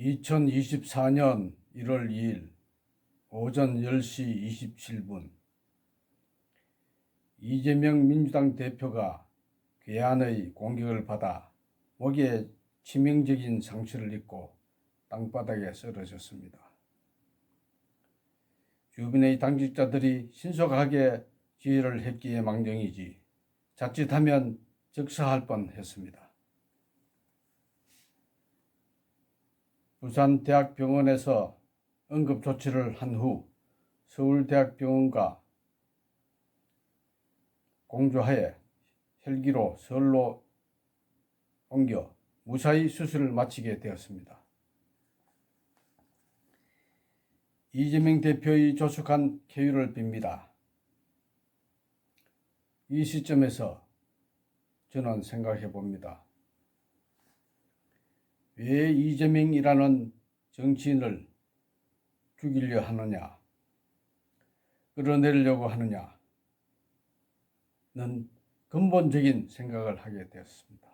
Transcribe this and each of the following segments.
2024년 1월 2일 오전 10시 27분 이재명 민주당 대표가 괴한의 공격을 받아 목에 치명적인 상처를 입고 땅바닥에 쓰러졌습니다. 주변의 당직자들이 신속하게 지휘를 했기에 망정이지 자칫하면 적사할 뻔했습니다. 부산대학병원에서 응급조치를 한 후 서울대학병원과 공조하에 헬기로 서울로 옮겨 무사히 수술을 마치게 되었습니다. 이재명 대표의 조숙한 쾌유를 빕니다. 이 시점에서 저는 생각해 봅니다. 왜 이재명이라는 정치인을 죽이려 하느냐, 끌어내려고 하느냐는 근본적인 생각을 하게 되었습니다.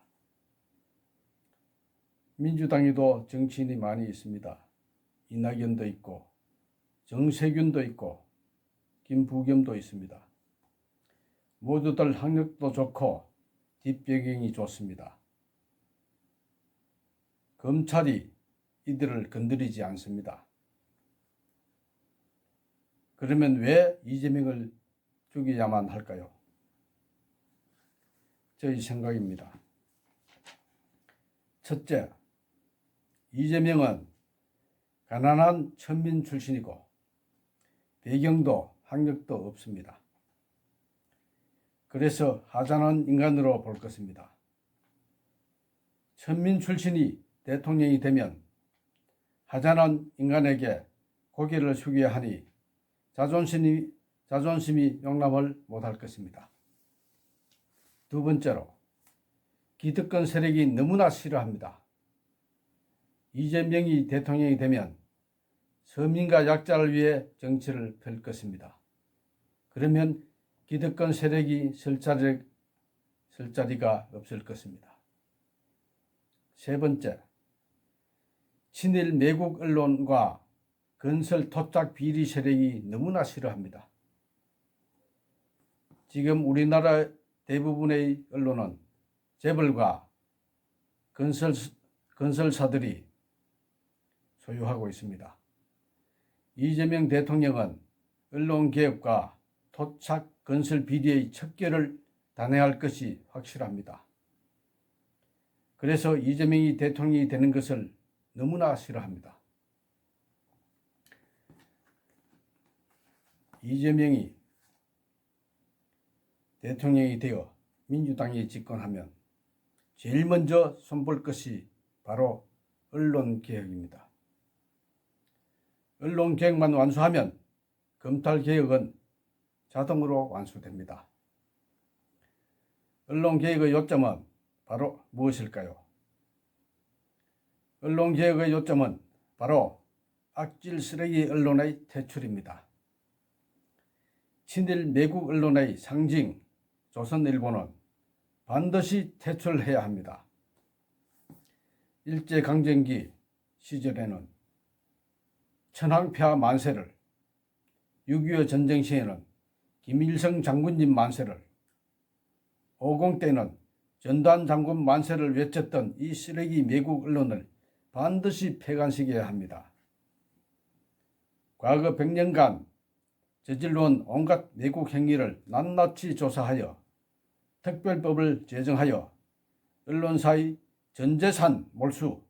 민주당에도 정치인이 많이 있습니다. 이낙연도 있고, 정세균도 있고, 김부겸도 있습니다. 모두들 학력도 좋고, 뒷배경이 좋습니다. 검찰이 이들을 건드리지 않습니다. 그러면 왜 이재명을 죽여야만 할까요? 저희 생각입니다. 첫째, 이재명은 가난한 천민 출신이고 배경도 학력도 없습니다. 그래서 하자는 인간으로 볼 것입니다. 천민 출신이 대통령이 되면 하자는 인간에게 고개를 숙여야 하니 자존심이, 자존심이 용납을 못할 것입니다. 두 번째로 기득권 세력이 너무나 싫어합니다. 이재명이 대통령이 되면 서민과 약자를 위해 정치를 펼 것입니다. 그러면 기득권 세력이 설, 자리, 설 자리가 없을 것입니다. 세 번째, 친일 매국 언론과 건설 토착 비리 세력이 너무나 싫어합니다. 지금 우리나라 대부분의 언론은 재벌과 건설, 건설사들이 소유하고 있습니다. 이재명 대통령은 언론개혁과 토착 건설 비리의 척결을 단행할 것이 확실합니다. 그래서 이재명이 대통령이 되는 것을 너무나 싫어합니다. 이재명이 대통령이 되어 민주당이 집권하면 제일 먼저 손볼 것이 바로 언론 개혁입니다. 언론 개혁만 완수하면 검찰 개혁은 자동으로 완수됩니다. 언론 개혁의 요점은 바로 무엇일까요? 언론개혁의 요점은 바로 악질 쓰레기 언론의 퇴출입니다. 친일 매국 언론의 상징 조선일보는 반드시 퇴출해야 합니다. 일제강점기 시절에는 천황폐하 만세를 6.25 전쟁 시에는 김일성 장군님 만세를 50 때는 전두환 장군 만세를 외쳤던 이 쓰레기 매국 언론을 반드시 폐간시켜야 합니다. 과거 100년간 저질러온 온갖 매국 행위를 낱낱이 조사하여 특별법을 제정하여 언론사의 전재산 몰수,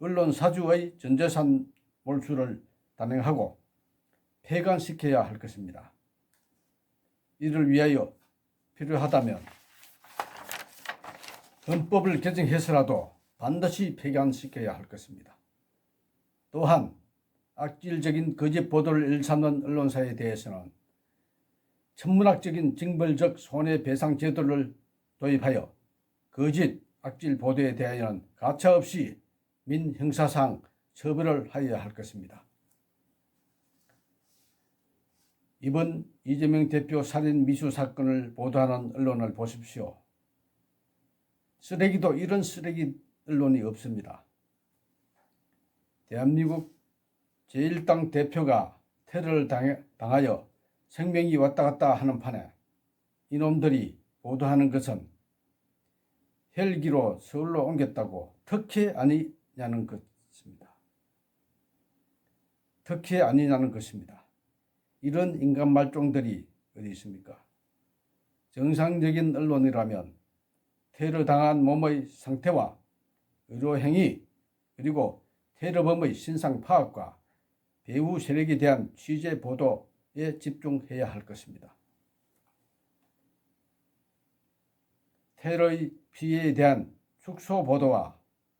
언론사주의 전재산 몰수를 단행하고 폐간시켜야 할 것입니다. 이를 위하여 필요하다면 헌법을 개정해서라도 반드시 폐간시켜야 할 것입니다. 또한 악질적인 거짓 보도를 일삼는 언론사에 대해서는 천문학적인 징벌적 손해배상 제도를 도입하여 거짓 악질 보도에 대하여는 가차없이 민형사상 처벌을 하여야 할 것입니다. 이번 이재명 대표 살인 미수 사건을 보도하는 언론을 보십시오. 쓰레기도 이런 쓰레기 언론이 없습니다. 대한민국 제1당 대표가 테러를 당해, 당하여 생명이 왔다 갔다 하는 판에 이놈들이 보도하는 것은 헬기로 서울로 옮겼다고 특혜 아니냐는 것입니다. 특혜 아니냐는 것입니다. 이런 인간 말종들이 어디 있습니까? 정상적인 언론이라면 테러 당한 몸의 상태와 의료 행위 그리고 테러범의 신상 파악과 배후 세력에 대한 취재 보도에 집중해야 할 것입니다. 테러의 피해에 대한 축소 보도와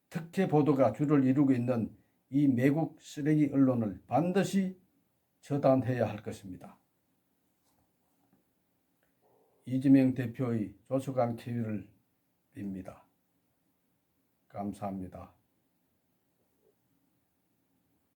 특혜 보도가 주를 이루고 있는 이 매국 쓰레기 언론을 반드시 처단해야 할 것입니다. 이재명 대표의 조속한 퇴위를 빕니다. 감사합니다.